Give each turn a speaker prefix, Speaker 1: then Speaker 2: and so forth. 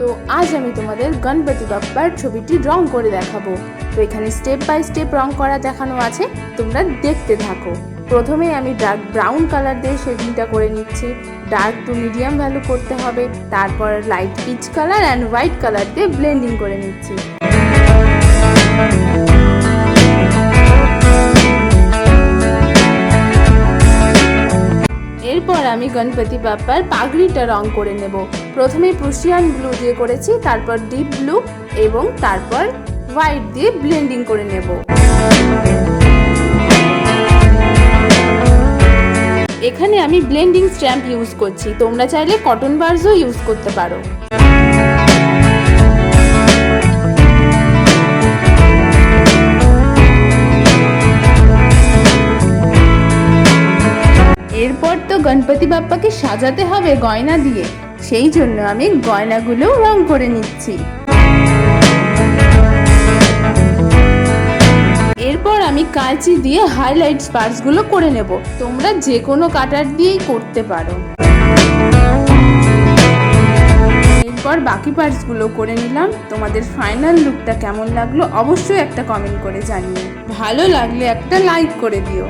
Speaker 1: তো আজ আমি তোমাদের গণপতি বাপ্পার ছবিটি রং করে দেখাবো। তো এখানে স্টেপ বাই স্টেপ রং করা দেখানো আছে, তোমরা দেখতে থাকো। প্রথমে আমি ডার্ক ব্রাউন কালার দিয়ে শেডিংটা করে নিচ্ছি। ডার্ক টু মিডিয়াম ভ্যালু করতে হবে, তারপর light peach colour and white colour দিয়ে ব্লেন্ডিং করে নিচ্ছি। এরপর আমি গণপতি বাপ্পার পাগড়িটা রং করে নেব। প্রথমে প্রুশিয়ান ব্লু দিয়ে করেছি, তারপর ডিপ ব্লু এবং তারপর হোয়াইট দিয়ে ব্লেন্ডিং করে নেব। এখানে আমি ব্লেন্ডিং স্ট্যাম্প ইউজ করছি, তোমরা চাইলে কটন বার্জও ইউজ করতে পারো। গণপতি বাপ্পাকে সাজাতে হবে গয়না দিয়ে। সেই জন্য আমি গয়নাগুলো রং করে নিচ্ছি। এরপর আমি কাঁচি দিয়ে হাইলাইট পার্টসগুলো করে নেব। তোমরা যে কোনো কাটার দিয়েই করতে পারো। এরপর বাকি পার্টসগুলো করে নিলাম। তোমাদের ফাইনাল লুকটা কেমন লাগল অবশ্যই একটা কমেন্ট করে জানিও। ভালো লাগলে একটা লাইক করে দিও।